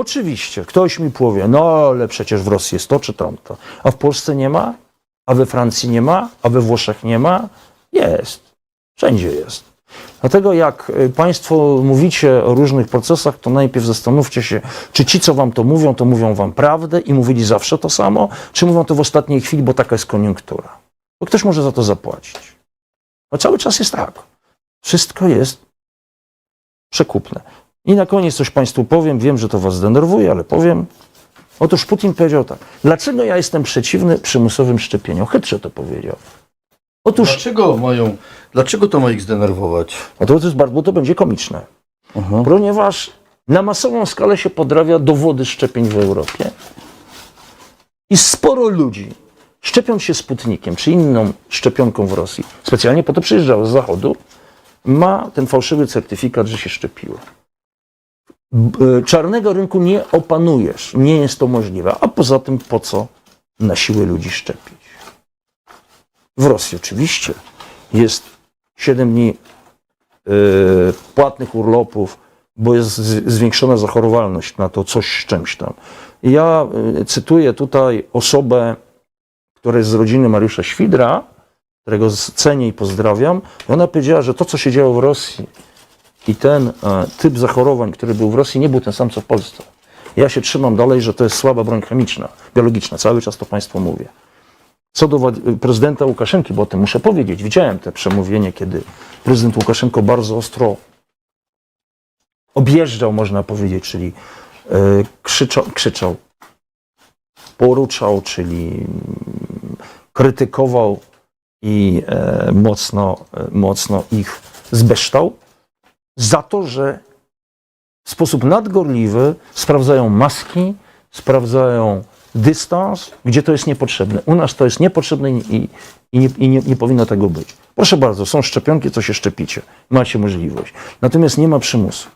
Oczywiście, ktoś mi powie, no ale przecież w Rosji jest to czy tamto. A w Polsce nie ma? A we Francji nie ma? A we Włoszech nie ma? Jest. Wszędzie jest. Dlatego jak y, Państwo mówicie o różnych procesach, to najpierw zastanówcie się, czy ci, co Wam to mówią, to mówią Wam prawdę i mówili zawsze to samo, czy mówią to w ostatniej chwili, bo taka jest koniunktura. Bo ktoś może za to zapłacić. No cały czas jest tak. Wszystko jest przekupne. I na koniec coś Państwu powiem. Wiem, że to Was zdenerwuje, ale powiem. Otóż Putin powiedział tak. Dlaczego ja jestem przeciwny przymusowym szczepieniom? Chytrze to powiedział. Otóż, Dlaczego mają, dlaczego to ma ich zdenerwować? no to, to jest bardzo, bo to będzie komiczne. Aha. Ponieważ na masową skalę się podrawia dowody szczepień w Europie. I sporo ludzi, szczepiąc się Sputnikiem czy inną szczepionką w Rosji, specjalnie po to przyjeżdżało z zachodu, ma ten fałszywy certyfikat, że się szczepiło. B- Czarnego rynku nie opanujesz, nie jest to możliwe. A poza tym po co na siłę ludzi szczepić? W Rosji oczywiście jest 7 dni y, płatnych urlopów, bo jest zwiększona zachorowalność na to coś z czymś tam. Ja y, cytuję tutaj osobę, która jest z rodziny Mariusza Świdra, którego cenię i pozdrawiam. I ona powiedziała, że to, co się działo w Rosji i ten e, typ zachorowań, który był w Rosji, nie był ten sam, co w Polsce. Ja się trzymam dalej, że to jest słaba broń chemiczna, biologiczna. Cały czas to Państwu mówię. Co do Wład- prezydenta Łukaszenki, bo o tym muszę powiedzieć, widziałem te przemówienie, kiedy prezydent Łukaszenko bardzo ostro objeżdżał, można powiedzieć, czyli e, krzyczał, krzyczał, poruczał, czyli mm, krytykował i e, mocno, e, mocno ich zbeształ za to, że w sposób nadgorliwy sprawdzają maski, sprawdzają dystans, gdzie to jest niepotrzebne. U nas to jest niepotrzebne i, i, nie, i nie, nie powinno tego być. Proszę bardzo, są szczepionki, co się szczepicie. Macie możliwość. Natomiast nie ma przymusu.